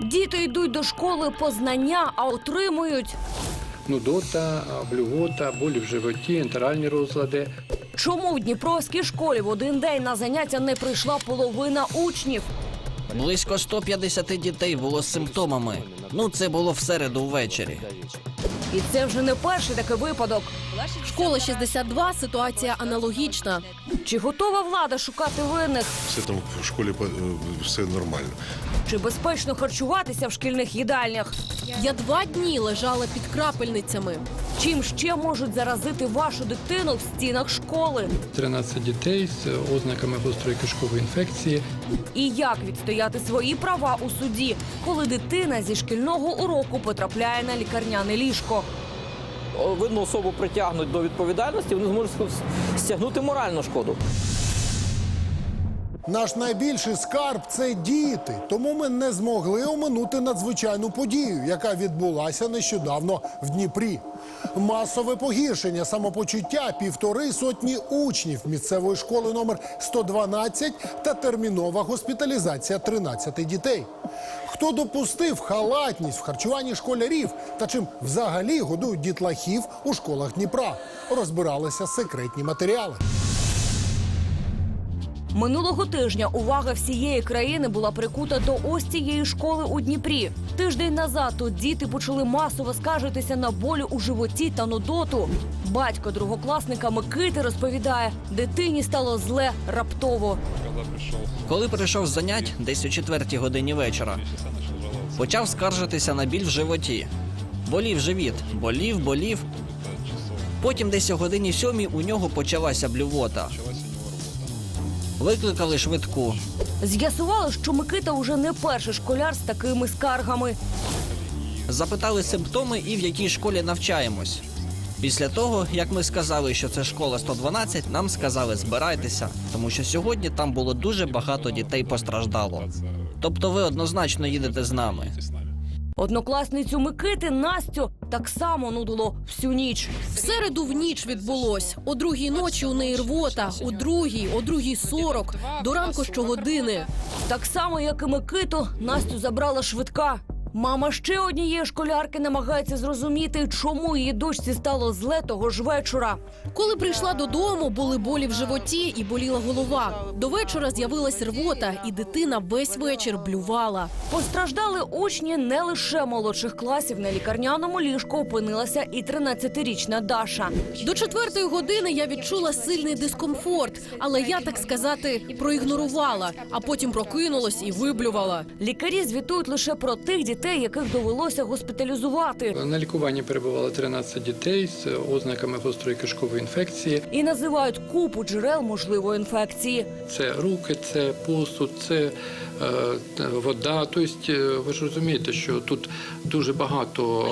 Діти йдуть до школи по знання, а отримують. нудота, блювота, болі в животі, ентеральні розлади. Чому в Дніпровській школі в один день на заняття не прийшла половина учнів? Близько 150 дітей було з симптомами. Ну, це було в середу ввечері. І це вже не перший такий випадок. Школа 62, ситуація аналогічна. Чи готова влада шукати винних? Все там в школі е, все нормально. Чи безпечно харчуватися в шкільних їдальнях? Я два дні лежала під крапельницями. Чим ще можуть заразити вашу дитину в стінах школи? 13 дітей з ознаками гострої кишкової інфекції. І як відстояти свої права у суді, коли дитина зі шкільного уроку потрапляє на лікарняне ліжко? Винну особу притягнуть до відповідальності, вони зможуть стягнути моральну шкоду. Наш найбільший скарб це діти. Тому ми не змогли оминути надзвичайну подію, яка відбулася нещодавно в Дніпрі. Масове погіршення самопочуття півтори сотні учнів місцевої школи номер 112 та термінова госпіталізація 13 дітей. Хто допустив халатність в харчуванні школярів та чим взагалі годують дітлахів у школах Дніпра? Розбиралися секретні матеріали. Минулого тижня увага всієї країни була прикута до ось цієї школи у Дніпрі. Тиждень назад тут діти почали масово скаржитися на болі у животі та нудоту. Батько другокласника Микити розповідає, дитині стало зле раптово. Коли прийшов з занять десь о четвертій годині вечора, почав скаржитися на біль в животі. Болів живіт, болів, болів. Потім десь о годині сьомій у нього почалася блювота. Викликали швидку. З'ясували, що Микита уже не перший школяр з такими скаргами. Запитали симптоми і в якій школі навчаємось. Після того, як ми сказали, що це школа 112, нам сказали збирайтеся, тому що сьогодні там було дуже багато дітей постраждало. Тобто ви однозначно їдете з нами. Однокласницю Микити Настю так само нудило всю ніч. В середу в ніч відбулось. О другій ночі у неї рвота, о другій, о другій сорок, до ранку щогодини. Так само, як і Микиту, Настю забрала швидка. Мама ще однієї школярки намагається зрозуміти, чому її дочці стало зле того ж вечора. Коли прийшла додому, були болі в животі і боліла голова. До вечора з'явилась рвота, і дитина весь вечір блювала. Постраждали учні не лише молодших класів. На лікарняному ліжку опинилася і 13-річна Даша. До четвертої години я відчула сильний дискомфорт, але я так сказати проігнорувала, а потім прокинулась і виблювала. Лікарі звітують лише про тих дітей, яких довелося госпіталізувати. На лікуванні перебувало 13 дітей з ознаками гострої кишкової інфекції. І називають купу джерел можливої інфекції. Це руки, це посуд, це е, вода. Тобто, е, ви ж розумієте, що тут дуже багато.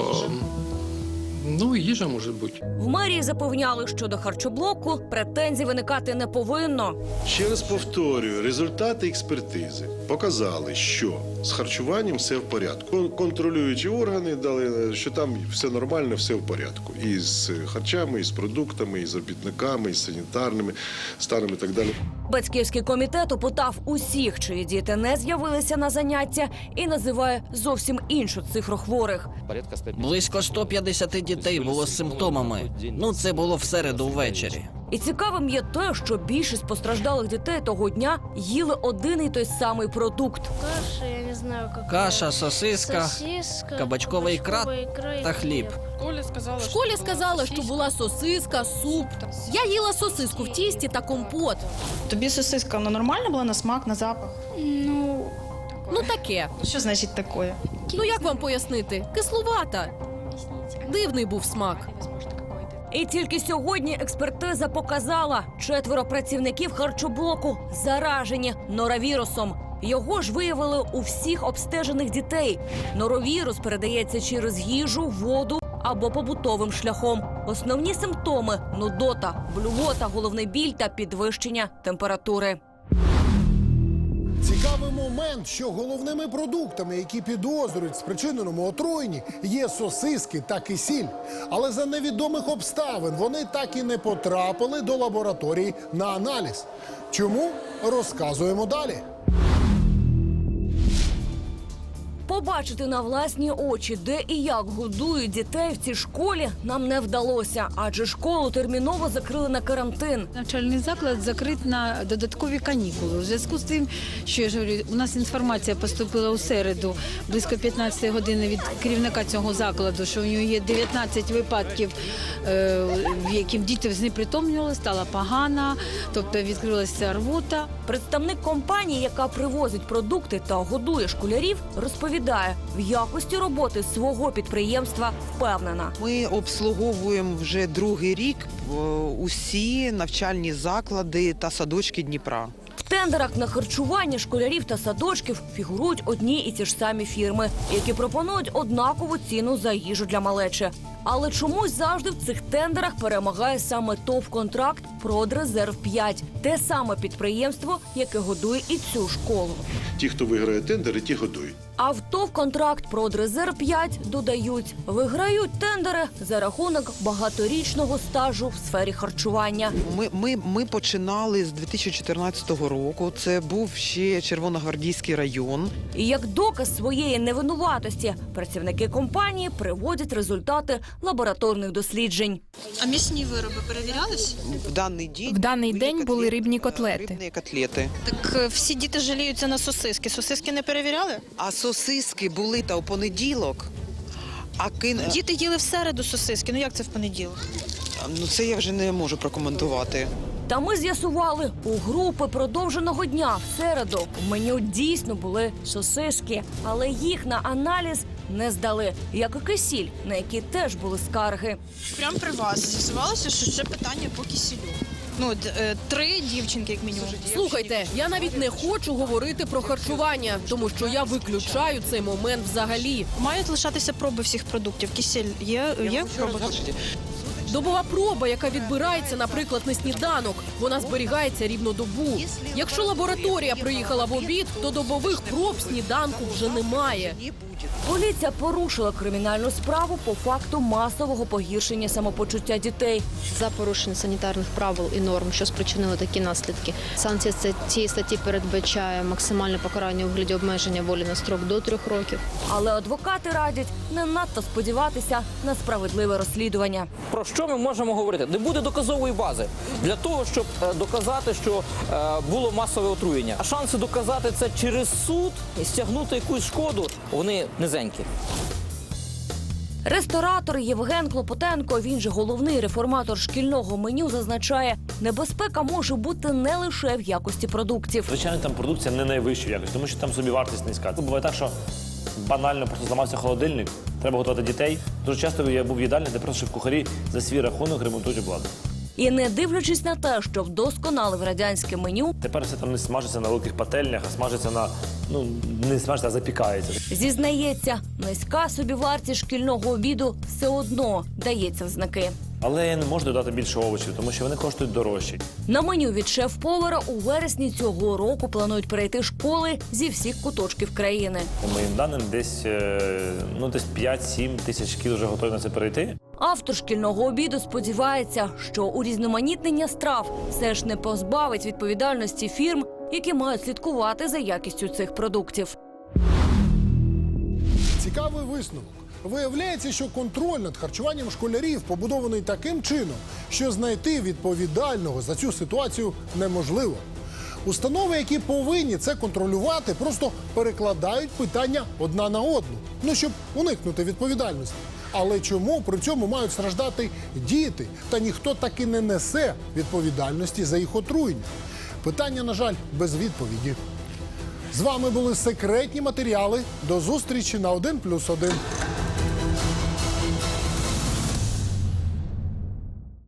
Ну, і їжа може бути. В мерії запевняли, що до харчоблоку претензій виникати не повинно. Ще раз повторюю, результати експертизи показали, що з харчуванням все в порядку. Контролюючі органи дали, що там все нормально, все в порядку. І з харчами, і з продуктами, і з робітниками, і з санітарними станами і так далі. Батьківський комітет опитав усіх, чиї діти не з'явилися на заняття, і називає зовсім іншу цифру хворих. Порядка 150. Близько 150 дітей було з симптомами. Ну, це було в середу ввечері. І цікавим є те, що більшість постраждалих дітей того дня їли один і той самий продукт. Каша, я не знаю, как. Каша, сосиска, Сосиска, кабачкова ікра ікра і та хліб. В школі сказали, що була сосиска, суп. Я їла сосиску в тісті та компот. Тобі сосиска вона нормальна була на смак, на запах? Ну, Ну таке. Що значить таке? Ну як вам пояснити? Кислувата. Дивний був смак. І тільки сьогодні експертиза показала, четверо працівників харчоблоку заражені норовірусом. Його ж виявили у всіх обстежених дітей. Норовірус передається через їжу, воду або побутовим шляхом. Основні симптоми нудота, блювота, головний біль та підвищення температури. Цікавий момент, що головними продуктами, які підозрюють спричиненому отруєнні, є сосиски та кисіль. Але за невідомих обставин вони так і не потрапили до лабораторії на аналіз. Чому розказуємо далі? Побачити на власні очі, де і як годують дітей в цій школі, нам не вдалося, адже школу терміново закрили на карантин. Навчальний заклад закрит на додаткові канікули. У зв'язку з тим, що я ж говорю, у нас інформація поступила у середу близько 15 години від керівника цього закладу, що у нього є 19 випадків, е, в яким діти знепритомнювали, стала погана, тобто відкрилася рвота. Представник компанії, яка привозить продукти та годує школярів, розповідає, в якості роботи свого підприємства впевнена. Ми обслуговуємо вже другий рік е, усі навчальні заклади та садочки Дніпра. В тендерах на харчування школярів та садочків фігурують одні і ті ж самі фірми, які пропонують однакову ціну за їжу для малечі. Але чомусь завжди в цих тендерах перемагає саме ТОВ контракт Продрезерв 5 те саме підприємство, яке годує і цю школу. Ті, хто виграє тендери, ті годують. А в контракт Продрезерв 5 додають, виграють тендери за рахунок багаторічного стажу в сфері харчування. Ми, ми, ми починали з 2014 року. Це був ще Червоногвардійський район. І як доказ своєї невинуватості працівники компанії приводять результати лабораторних досліджень. А м'ясні вироби перевірялись? В даний день В даний були день були рибні котлети. Рибні котлети. Так е, всі діти жаліються на сосиски. Сосиски не перевіряли? А сосиски були та у понеділок. А кин... Діти їли в середу сосиски. Ну як це в понеділок? ну це я вже не можу прокоментувати. Та ми з'ясували, у групи продовженого дня в середу в меню дійсно були сосиски, але їх на аналіз не здали, як і кисіль, на які теж були скарги. Прямо при вас з'ясувалося, що ще питання по кисілю. Ну, е, три дівчинки, як мінімум. Слухайте, я навіть не хочу говорити про харчування, тому що я виключаю цей момент взагалі. Мають лишатися проби всіх продуктів. Кисель є, є в пробах? Добова проба, яка відбирається, наприклад, на сніданок, вона зберігається рівно добу. Якщо лабораторія приїхала в обід, то добових проб сніданку вже немає. Поліція порушила кримінальну справу по факту масового погіршення самопочуття дітей. За порушення санітарних правил і норм, що спричинили такі наслідки. Санкція цієї статті передбачає максимальне покарання у вигляді обмеження волі на строк до трьох років. Але адвокати радять не надто сподіватися на справедливе розслідування. Про що ми можемо говорити? Не буде доказової бази для того, щоб е, доказати, що е, було масове отруєння. А шанси доказати це через суд і стягнути якусь шкоду вони низенькі. Ресторатор Євген Клопотенко, він же головний реформатор шкільного меню, зазначає, небезпека може бути не лише в якості продуктів. Звичайно, там продукція не найвищої якості, тому що там собі вартість низька. Буває так, що банально просто зламався холодильник, треба готувати дітей. Дуже часто я був в їдальні, де просто в кухарі за свій рахунок ремонтують обладнання. І не дивлячись на те, що вдосконалив радянське меню, Тепер все там не смажиться на великих пательнях, а смажиться на ну не смажиться, а запікається. зізнається, низька собівартість шкільного обіду все одно дається в знаки. Але я не можу додати більше овочів, тому що вони коштують дорожче. На меню від шеф-повара у вересні цього року планують перейти школи зі всіх куточків країни. По моїм даним, десь е, ну десь 5-7 тисяч кіл вже готові на це перейти. Автор шкільного обіду сподівається, що урізноманітнення страв все ж не позбавить відповідальності фірм, які мають слідкувати за якістю цих продуктів. Цікавий висновок. Виявляється, що контроль над харчуванням школярів побудований таким чином, що знайти відповідального за цю ситуацію неможливо. Установи, які повинні це контролювати, просто перекладають питання одна на одну, ну щоб уникнути відповідальності. Але чому при цьому мають страждати діти, та ніхто таки не несе відповідальності за їх отруєння? Питання, на жаль, без відповіді. З вами були секретні матеріали. До зустрічі на 1+,1.